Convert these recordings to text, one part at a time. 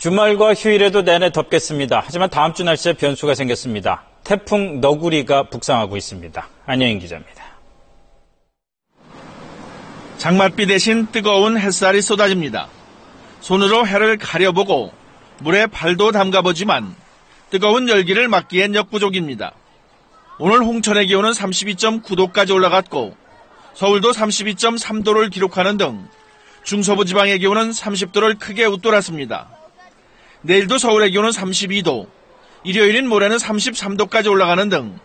주말과 휴일에도 내내 덥겠습니다. 하지만 다음 주 날씨에 변수가 생겼습니다. 태풍 너구리가 북상하고 있습니다. 안영인 기자입니다. 장맛비 대신 뜨거운 햇살이 쏟아집니다. 손으로 해를 가려보고 물에 발도 담가보지만 뜨거운 열기를 막기엔 역부족입니다. 오늘 홍천의 기온은 32.9도까지 올라갔고 서울도 32.3도를 기록하는 등 중서부 지방의 기온은 30도를 크게 웃돌았습니다. 내일도 서울의 기온은 32도, 일요일인 모레는 33도까지 올라가는 등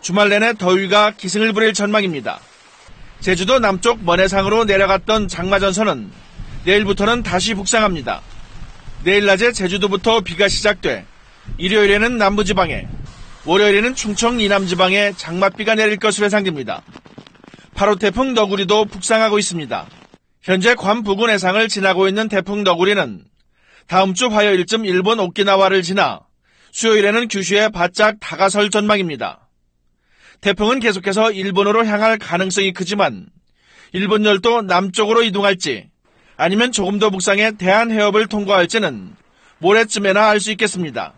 주말 내내 더위가 기승을 부릴 전망입니다. 제주도 남쪽 먼해상으로 내려갔던 장마전선은 내일부터는 다시 북상합니다. 내일 낮에 제주도부터 비가 시작돼 일요일에는 남부지방에 월요일에는 충청 이남지방에 장맛비가 내릴 것으로 예상됩니다. 8호 태풍 너구리도 북상하고 있습니다. 현재 괌 부근 해상을 지나고 있는 태풍 너구리는 다음 주 화요일쯤 일본 오키나와를 지나 수요일에는 규슈에 바짝 다가설 전망입니다. 태풍은 계속해서 일본으로 향할 가능성이 크지만 일본 열도 남쪽으로 이동할지 아니면 조금 더 북상해 대한해협을 통과할지는 모레쯤에나 알 수 있겠습니다.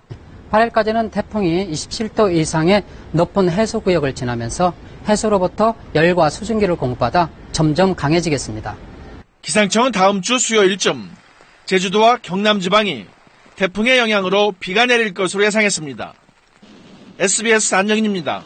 8일까지는 태풍이 27도 이상의 높은 해수 구역을 지나면서 해수로부터 열과 수증기를 공급받아 점점 강해지겠습니다. 기상청은 다음 주 수요일쯤 제주도와 경남 지방이 태풍의 영향으로 비가 내릴 것으로 예상했습니다. SBS 안영인입니다.